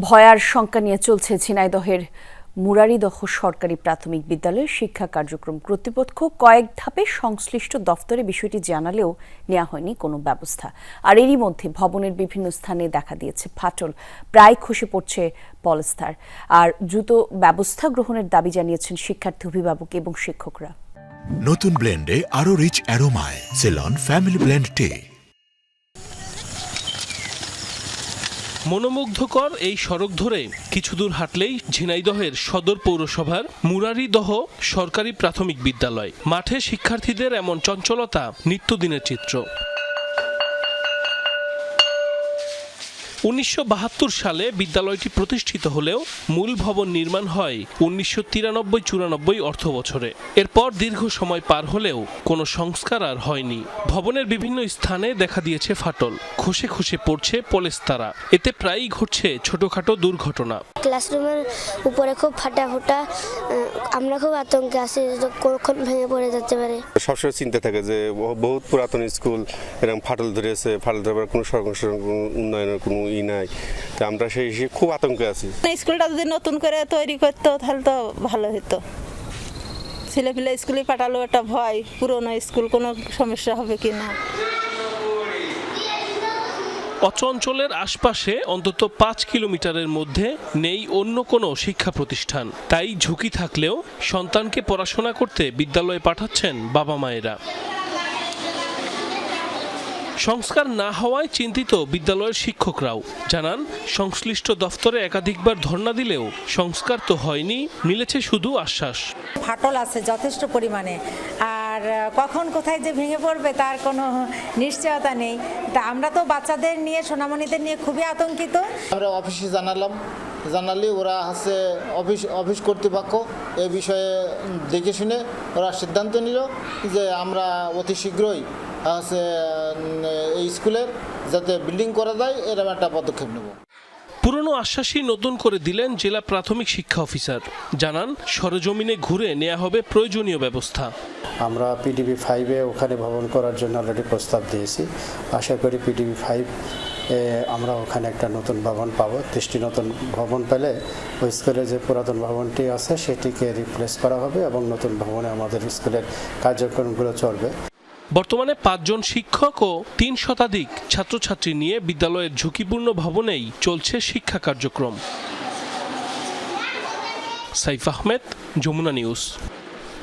ভয়ার শঙ্কা নিয়ে চলছে ঝিনাইদহের মুরারিদহ সরকারি প্রাথমিক বিদ্যালয়ের শিক্ষা কার্যক্রম কর্তৃপক্ষ কয়েক ধাপে সংশ্লিষ্ট দফতরে বিষয়টি জানালেও নেওয়া হয়নি কোনো ব্যবস্থা। আর এরই মধ্যে ভবনের বিভিন্ন স্থানে দেখা দিয়েছে ফাটল। প্রায় খসে পড়ছে পলস্তার। আর দ্রুত ব্যবস্থা গ্রহণের দাবি জানিয়েছেন শিক্ষার্থী অভিভাবক এবং শিক্ষকরা। নতুন ব্লেন্ডে আরও রিচ অ্যারোমায় সেলন ফ্যামিলি ব্লেন্ড টে মনোমুগ্ধকর এই সড়ক ধরে কিছু দূর হাঁটলেই ঝিনাইদহের সদর পৌরসভার মুরারিদহ সরকারি প্রাথমিক বিদ্যালয়। মাঠে শিক্ষার্থীদের এমন চঞ্চলতা নিত্যদিনের চিত্র। উনিশশো বাহাত্তর সালে বিদ্যালয়টি প্রতিষ্ঠিত হলেও মূল ভবন নির্মাণ হয় উনিশশো তিরানব্বই চুরানব্বই অর্থ বছরে এরপর দীর্ঘ সময় পার হলেও কোনো সংস্কার আর হয়নি। ভবনের বিভিন্ন স্থানে দেখা দিয়েছে ফাটল। খসে খসে পড়ছে পলেস্তারা। এতে প্রায়ই ঘটছে ছোটখাটো দুর্ঘটনা। ক্লাসরুমের উপরে খুব ফাটা ফোটা আমরা খুব আতঙ্কে আছি যে কখন ভেঙে পড়ে যেতে পারে। সবসময় চিন্তা থাকে যে বহু- বহুত পুরাতন স্কুল এরকম ফাটল ধরেছে ফাটল ধরবার কোনো সংস্কার কোনো উন্নয়নের কোনো ই নাই। তো আমরা সেই হিসেবে খুব আতঙ্কে আছি। স্কুলটা যদি নতুন করে তৈরি করতো তাহলে তো ভালো হতো ছেলেপিলে স্কুলে পাঠালো একটা ভয় পুরনো স্কুল কোনো সমস্যা হবে কি না? অচঞ্চলের আশপাশে অন্তত পাঁচ কিলোমিটারের মধ্যে নেই অন্য কোনো শিক্ষা প্রতিষ্ঠান। তাই ঝুঁকি থাকলেও সন্তানকে পড়াশোনা করতে বিদ্যালয়ে পাঠাচ্ছেন বাবা মায়েরা। সংস্কার না হওয়ায় চিন্তিত বিদ্যালয়ের শিক্ষকরাও। জানান, সংশ্লিষ্ট দফতরে একাধিকবার ধর্ণা দিলেও সংস্কার তো হয়নি, মিলেছে শুধু আশ্বাস। ফাটল আছে যথেষ্ট পরিমাণে। আর কখন কোথায় যে ভেঙে পড়বে তার কোনো নিশ্চয়তা নেই। তা আমরা তো বাচ্চাদের নিয়ে, সোনামণিদের নিয়ে খুবই আতঙ্কিত। আমরা অফিসে জানালাম। জানালি ওরা হচ্ছে অফিস অফিস কর্তৃপক্ষ এ বিষয়ে দেখে শুনে ওরা সিদ্ধান্ত নিল যে আমরা অতি শীঘ্রই হচ্ছে এই স্কুলের যাতে বিল্ডিং করা যায়, এরকম একটা পদক্ষেপ নেব। পুরনো আশ্বাসই নতুন করে দিলেন জেলা প্রাথমিক শিক্ষা অফিসার। জানান, সরজমিনে ঘুরে নেওয়া হবে প্রয়োজনীয় ব্যবস্থা। আমরা পিডিবি ফাইভে ওখানে ভবন করার জন্য অলরেডি প্রস্তাব দিয়েছি। আশা করি পিডিবি ফাইভ আমরা ওখানে একটা নতুন ভবন পাবো। দৃষ্টি নতুন ভবন পেলে ওই স্কুলের যে পুরাতন ভবনটি আছে, সেটিকে রিপ্লেস করা হবে এবং নতুন ভবনে আমাদের স্কুলের কার্যক্রমগুলো চলবে। বর্তমানে পাঁচজন শিক্ষক ও তিন শতাধিক ছাত্রছাত্রী নিয়ে বিদ্যালয়ের ঝুঁকিপূর্ণ ভবনেই চলছে শিক্ষা কার্যক্রম। সাইফ আহমেদ, যমুনা নিউজ।